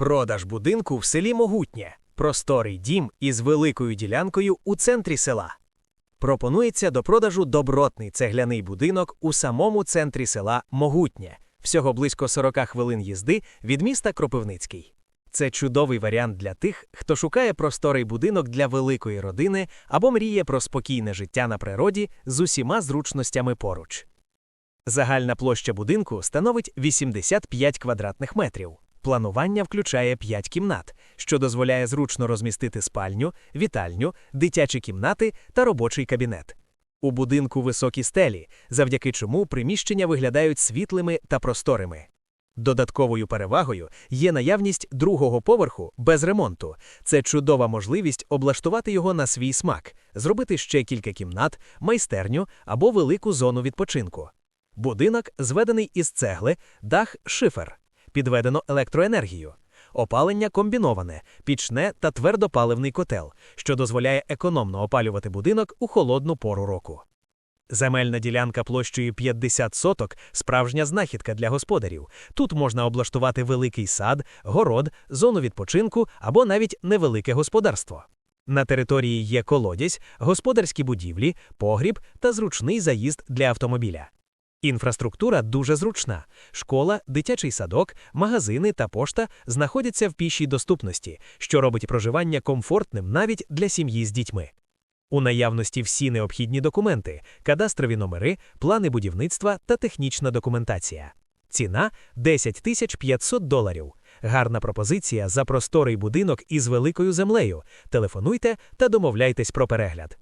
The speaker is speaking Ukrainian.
Продаж будинку в селі Могутнє. Просторий дім із великою ділянкою у центрі села. Пропонується до продажу добротний цегляний будинок у самому центрі села Могутнє, всього близько 40 хвилин їзди від міста Кропивницький. Це чудовий варіант для тих, хто шукає просторий будинок для великої родини або мріє про спокійне життя на природі з усіма зручностями поруч. Загальна площа будинку становить 85 квадратних метрів. Планування включає 5 кімнат, що дозволяє зручно розмістити спальню, вітальню, дитячі кімнати та робочий кабінет. У будинку високі стелі, завдяки чому приміщення виглядають світлими та просторими. Додатковою перевагою є наявність другого поверху без ремонту. Це чудова можливість облаштувати його на свій смак, зробити ще кілька кімнат, майстерню або велику зону відпочинку. Будинок зведений із цегли, дах шифер, підведено електроенергію. Опалення комбіноване, пічне та твердопаливний котел, що дозволяє економно опалювати будинок у холодну пору року. Земельна ділянка площею 50 соток справжня знахідка для господарів. Тут можна облаштувати великий сад, город, зону відпочинку або навіть невелике господарство. На території є колодязь, господарські будівлі, погріб та зручний заїзд для автомобіля. Інфраструктура дуже зручна. Школа, дитячий садок, магазини та пошта знаходяться в пішій доступності, що робить проживання комфортним навіть для сім'ї з дітьми. У наявності всі необхідні документи, кадастрові номери, плани будівництва та технічна документація. Ціна 10 тисяч 500 доларів. Гарна пропозиція за просторий будинок із великою землею. Телефонуйте та домовляйтесь про перегляд.